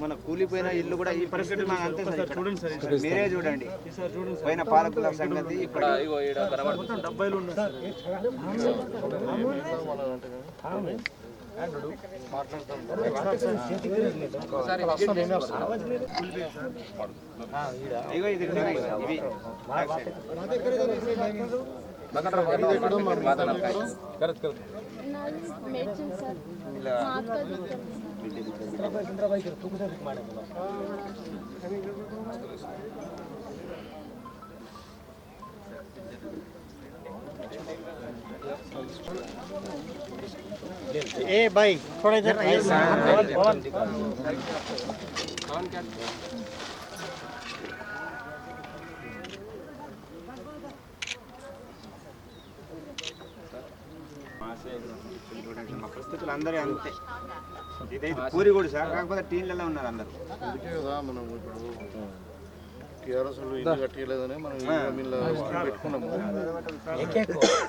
మన కూలిపోయిన ఇల్లు కూడా ఈ పరిస్థితి మాకు అంతే సార్. ఇక్కడ. మీరే చూడండి. పోయిన పాలకుల సంగతి ఇప్పుడు డబ్బాయిలు ఉన్నాయి సార్. ఇగో ఇది ఇవి. Medicine sir. మా అక్క చూస్తారు ए भाई थोड़ा इधर आइए మా పరిస్థితులు అందరూ అంతే ఇదైతే పూరి కూడా సార్ కాకపోతే టీన్లలో ఉన్నారు అందరు మనం ఇప్పుడు టీఆర్ఎస్ ఇల్లు కట్టలేదని మనం పెట్టుకున్నాము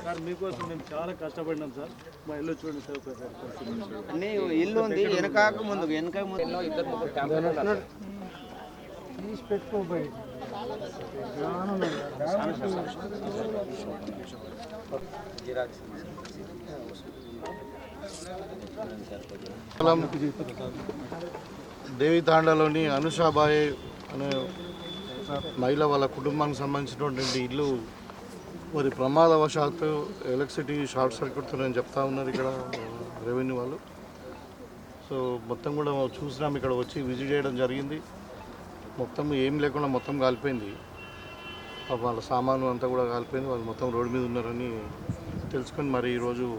సార్ మీకోసం మేము చాలా కష్టపడినాం సార్ మా ఇల్లు చూడండి సార్ ఒకసారి ఇల్లు ఉంది వెనకాక ముందు వెనక ముందు స్థలం దేవి తాండాలోని అనుషాబాయ్ అనే మహిళ వాళ్ళ కుటుంబానికి సంబంధించినటువంటి ఇల్లు మరి ప్రమాదవశాత్తు ఎలక్ట్రిసిటీ షార్ట్ సర్క్యూట్ అని చెప్తా ఉన్నారు ఇక్కడ రెవెన్యూ వాళ్ళు. సో మొత్తం కూడా చూసినాం ఇక్కడ వచ్చి విజిట్ చేయడం జరిగింది. మొత్తం ఏం లేకుండా మొత్తం కాలిపోయింది. వాళ్ళ సామాను అంతా కూడా కాలిపోయింది. వాళ్ళు మొత్తం రోడ్డు మీద ఉన్నారని తెలుసుకొని మరి ఈరోజు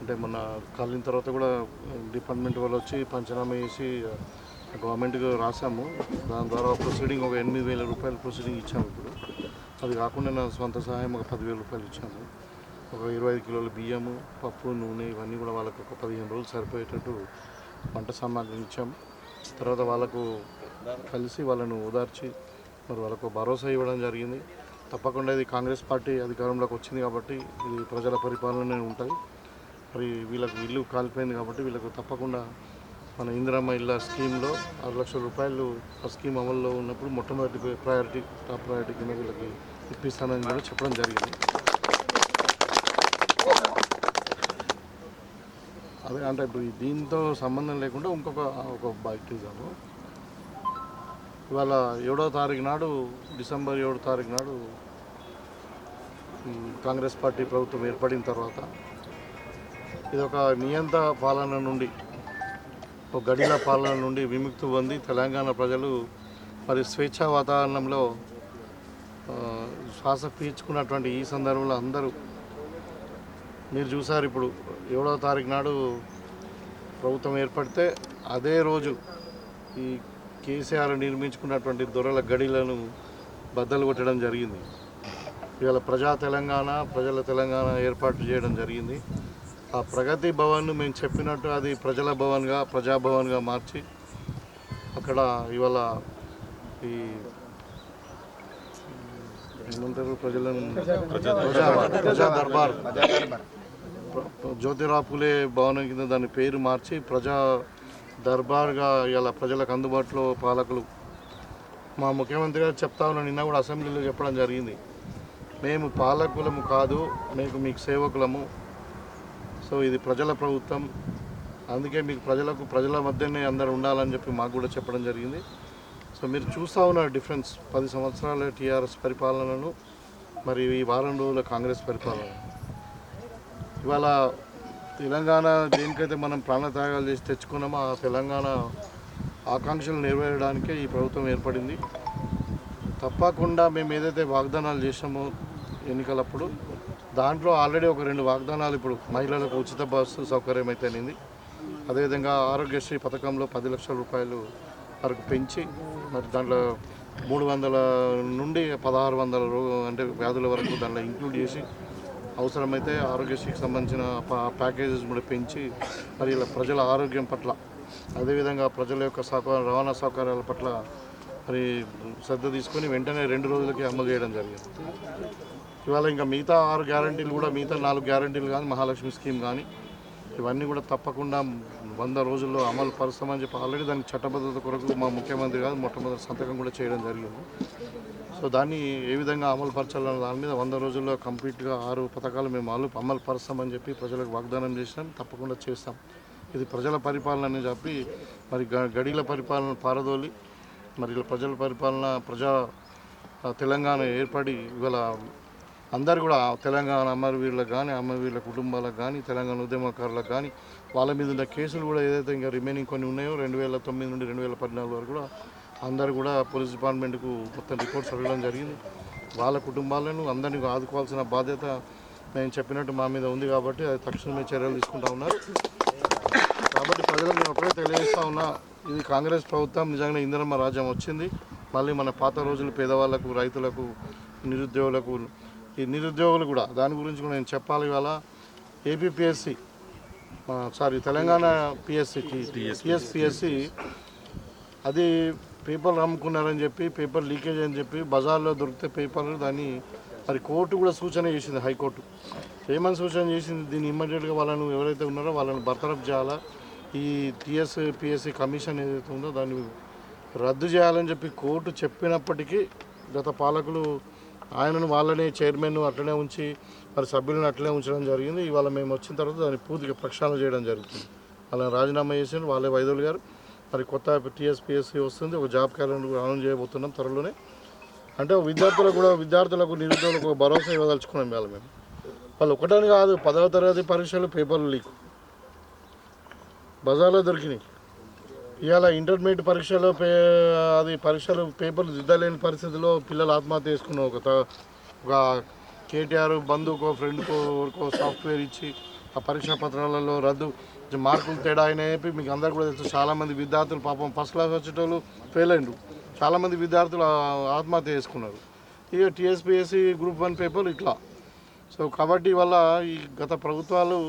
అంటే మొన్న కాలిన తర్వాత కూడా డిపార్ట్మెంట్ వాళ్ళు వచ్చి పంచనామా చేసి గవర్నమెంట్కి రాసాము. దాని ద్వారా ప్రొసీడింగ్ ఒక ఎనిమిది వేల రూపాయలు ప్రొసీడింగ్ ఇచ్చాము ఇప్పుడు. అది కాకుండా నా సొంత సహాయం ఒక పదివేల రూపాయలు ఇచ్చాము. ఒక ఇరవై ఐదు కిలోల బియ్యము పప్పు నూనె ఇవన్నీ కూడా వాళ్ళకు ఒక పదిహేను రోజులు సరిపోయేటట్టు వంట సామాగ్రి ఇచ్చాము. తర్వాత వాళ్ళకు కలిసి వాళ్ళను ఓదార్చి మరి వాళ్ళకు భరోసా ఇవ్వడం జరిగింది. తప్పకుండా ఇది కాంగ్రెస్ పార్టీ అధికారంలోకి వచ్చింది కాబట్టి ఇది ప్రజల పరిపాలన ఉంటుంది. మరి వీళ్ళకు ఇల్లు కాలిపోయింది కాబట్టి వీళ్ళకు తప్పకుండా మన ఇందిరమ్మ ఇళ్ళ స్కీమ్లో ఆరు లక్షల రూపాయలు ఆ స్కీమ్ అమల్లో ఉన్నప్పుడు మొట్టమొదటి ప్రయారిటీ టాప్ ప్రయారిటీ కింద వీళ్ళకి ఇప్పిస్తానని కూడా చెప్పడం జరిగింది. అదే అంటే ఇప్పుడు దీంతో సంబంధం లేకుండా ఇంకొక ఒక బైక్ ఇద్దాము ఇవాళ ఏడో తారీఖు నాడు డిసెంబర్ ఏడో తారీఖు నాడు కాంగ్రెస్ పార్టీ ప్రభుత్వం ఏర్పడిన తర్వాత ఇది ఒక నియంత పాలన నుండి ఒక గడిల పాలన నుండి విముక్తి పొంది తెలంగాణ ప్రజలు మరి స్వేచ్ఛా వాతావరణంలో శ్వాస పీల్చుకున్నటువంటి ఈ సందర్భంలో అందరూ మీరు చూసారు ఇప్పుడు ఏడవ తారీఖు నాడు ప్రభుత్వం ఏర్పడితే అదే రోజు ఈ కేసీఆర్ నిర్మించుకున్నటువంటి దొరల గడిలను బద్దలు కొట్టడం జరిగింది. ఇవాళ ప్రజా తెలంగాణ ప్రజల తెలంగాణ ఏర్పాటు చేయడం జరిగింది. ఆ ప్రగతి భవన్ను మేము చెప్పినట్టు అది ప్రజల భవన్గా ప్రజాభవన్గా మార్చి అక్కడ ఇవాళ ఈ ఏమంటారు ప్రజలను? ప్రజా దర్బార్ జ్యోతిరాపులే భవనం కింద దాని పేరు మార్చి ప్రజా దర్బార్గా ఇలా ప్రజలకు అందుబాటులో పాలకులు. మా ముఖ్యమంత్రి గారు చెప్తా ఉన్న నిన్న కూడా అసెంబ్లీలో చెప్పడం జరిగింది. మేము పాలకులము కాదు మీకు మీకు సేవకులము. సో ఇది ప్రజల ప్రభుత్వం. అందుకే మీకు ప్రజలకు ప్రజల మధ్యనే అందరు ఉండాలని చెప్పి మాకు కూడా చెప్పడం జరిగింది. సో మీరు చూస్తూ ఉన్నారు డిఫరెన్స్ పది సంవత్సరాల టీఆర్ఎస్ పరిపాలనను మరి ఈ వారం రోజుల కాంగ్రెస్ పరిపాలన. ఇవాళ తెలంగాణ దేనికైతే మనం ప్రాణత్యాగాలు చేసి తెచ్చుకున్నామో ఆ తెలంగాణ ఆకాంక్షలు నెరవేరడానికే ఈ ప్రభుత్వం ఏర్పడింది. తప్పకుండా మేము ఏదైతే వాగ్దానాలు చేసామో ఎన్నికలప్పుడు దాంట్లో ఆల్రెడీ ఒక రెండు వాగ్దానాలు ఇప్పుడు మహిళలకు ఉచిత బస్సు సౌకర్యం అయితే అనింది అదేవిధంగా ఆరోగ్యశ్రీ పథకంలో పది లక్షల రూపాయలు వరకు పెంచి మరి దాంట్లో మూడు వందల నుండి పదహారు వందల అంటే వ్యాధుల వరకు దాంట్లో ఇంక్లూడ్ చేసి అవసరమైతే ఆరోగ్యశ్రీకి సంబంధించిన పా- ప్యాకేజెస్ కూడా పెంచి మరి ఇలా ప్రజల ఆరోగ్యం పట్ల అదేవిధంగా ప్రజల యొక్క సౌకర్య రవాణా సౌకర్యాల పట్ల మరి శ్రద్ధ తీసుకొని వెంటనే రెండు రోజులకి అమలు చేయడం జరిగింది. ఇవాళ ఇంకా మిగతా ఆరు గ్యారంటీలు కూడా మిగతా నాలుగు గ్యారంటీలు కానీ మహాలక్ష్మి స్కీమ్ కానీ ఇవన్నీ కూడా తప్పకుండా వంద రోజుల్లో అమలు పరుస్తామని చెప్పి ఆల్రెడీ దానికి చట్టబద్ధత కొరకు మా ముఖ్యమంత్రి గారు మొట్టమొదటి సంతకం కూడా చేయడం జరిగింది. సో దాన్ని ఏ విధంగా అమలు పరచాలన్న దాని మీద వంద రోజుల్లో కంప్లీట్గా ఆరు పథకాలు మేము అమలు అమలు పరుస్తామని చెప్పి ప్రజలకు వాగ్దానం చేసినాం. తప్పకుండా చేస్తాం. ఇది ప్రజల పరిపాలన అని చెప్పి మరి గ- గడిల పరిపాలన పారదోలి మరి ఇలా ప్రజల పరిపాలన ప్రజా తెలంగాణ ఏర్పడి ఇవాళ అందరు కూడా తెలంగాణ అమరవీరులకు కానీ అమరవీరుల కుటుంబాలకు కానీ తెలంగాణ ఉద్యమకారులకు కానీ వాళ్ళ మీద ఉన్న కేసులు కూడా ఏదైతే ఇంకా రిమైనింగ్ కొన్ని ఉన్నాయో రెండు వేల తొమ్మిది నుండి రెండు వేల పద్నాలుగు వరకు కూడా అందరు కూడా పోలీస్ డిపార్ట్మెంట్కు మొత్తం రిపోర్ట్స్ అడగడం జరిగింది. వాళ్ళ కుటుంబాలను అందరినీ ఆదుకోవాల్సిన బాధ్యత నేను చెప్పినట్టు మా మీద ఉంది కాబట్టి అది తక్షణమే చర్యలు తీసుకుంటా ఉన్నారు. కాబట్టి ప్రజలకు నేను ఒకటే తెలియజేస్తా ఉన్నా ఇది కాంగ్రెస్ ప్రభుత్వం నిజంగా ఇందిరమ్మ రాజ్యం వచ్చింది. మళ్ళీ మన పాత రోజులు పేదవాళ్ళకు రైతులకు నిరుద్యోగులకు ఈ నిరుద్యోగులు కూడా దాని గురించి కూడా నేను చెప్పాలి ఇవాళ. APPSC sorry Telangana PSC TSPSC అది పేపర్లు అమ్ముకున్నారని చెప్పి పేపర్ లీకేజ్ అని చెప్పి బజార్లో దొరికితే పేపర్లు దాన్ని మరి కోర్టు కూడా సూచన చేసింది హైకోర్టు. ఏమని సూచన చేసింది? దీన్ని ఇమ్మీడియట్గా వాళ్ళను ఎవరైతే ఉన్నారో వాళ్ళని బర్తరఫ్ చేయాలా? ఈ టీఎస్ పిఎస్సి కమిషన్ ఏదైతే ఉందో దాన్ని రద్దు చేయాలని చెప్పి కోర్టు చెప్పినప్పటికీ గత పాలకులు ఆయనను వాళ్ళనే చైర్మన్ అట్లనే ఉంచి మరి సభ్యులను అట్లనే ఉంచడం జరిగింది. ఇవాళ మేము వచ్చిన తర్వాత దాన్ని పూర్తిగా ప్రక్షాళన చేయడం జరుగుతుంది. వాళ్ళని రాజీనామా చేసిన వాళ్ళే వైద్యులు గారు మరి కొత్త టీఎస్పిఎస్సి వస్తుంది ఒక జాబ్ క్యాలెండర్ కూడా అనౌన్స్ చేయబోతున్నాం త్వరలోనే. అంటే విద్యార్థులకు కూడా విద్యార్థులకు నిరుద్యోగులకు ఒక భరోసా ఇవ్వదలుచుకున్నాం ఇవాళ మేము. వాళ్ళు ఒకటని కాదు పదవ తరగతి పరీక్షలు పేపర్లు లీక్. బజార్లో దొరికినాయి. ఇవాళ ఇంటర్మీడియట్ పరీక్షలో పే అది పరీక్షలు పేపర్లు దిద్దలేని పరిస్థితిలో పిల్లలు ఆత్మహత్య చేసుకున్న ఒక ఒక కేటీఆర్ బంధుకో ఫ్రెండ్కో ఎవరికో సాఫ్ట్వేర్ ఇచ్చి ఆ పరీక్షా పత్రాలలో రద్దు మార్కులు తేడా అయినా చెప్పి మీకు అందరు కూడా తెలుసు. చాలామంది విద్యార్థులు పాపం ఫస్ట్ క్లాస్ వచ్చేటోళ్ళు ఫెయిల్ అయినరు. చాలామంది విద్యార్థులు ఆత్మహత్య చేసుకున్నారు. ఇక టీఎస్పీఎస్సీ గ్రూప్ వన్ పేపర్ ఇట్లా. సో కాబట్టి వల్ల ఈ గత ప్రభుత్వాలు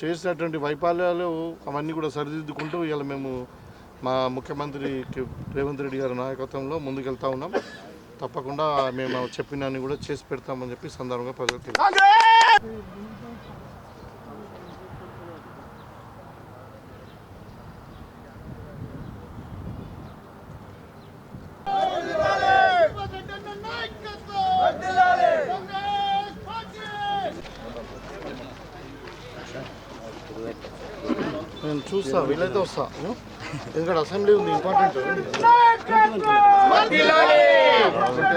చేసినటువంటి వైఫల్యాలు అవన్నీ కూడా సరిదిద్దుకుంటూ ఇలా మేము మా ముఖ్యమంత్రి రేవంత్ రెడ్డి గారి నాయకత్వంలో ముందుకెళ్తా ఉన్నాం. తప్పకుండా మేము చెప్పినాన్ని కూడా చేసి పెడతామని చెప్పి సందర్భంగా ప్రజలకు నేను చూస్తా వీలైతే వస్తా ఎందుకంటే అసెంబ్లీ ఉంది ఇంపార్టెంట్.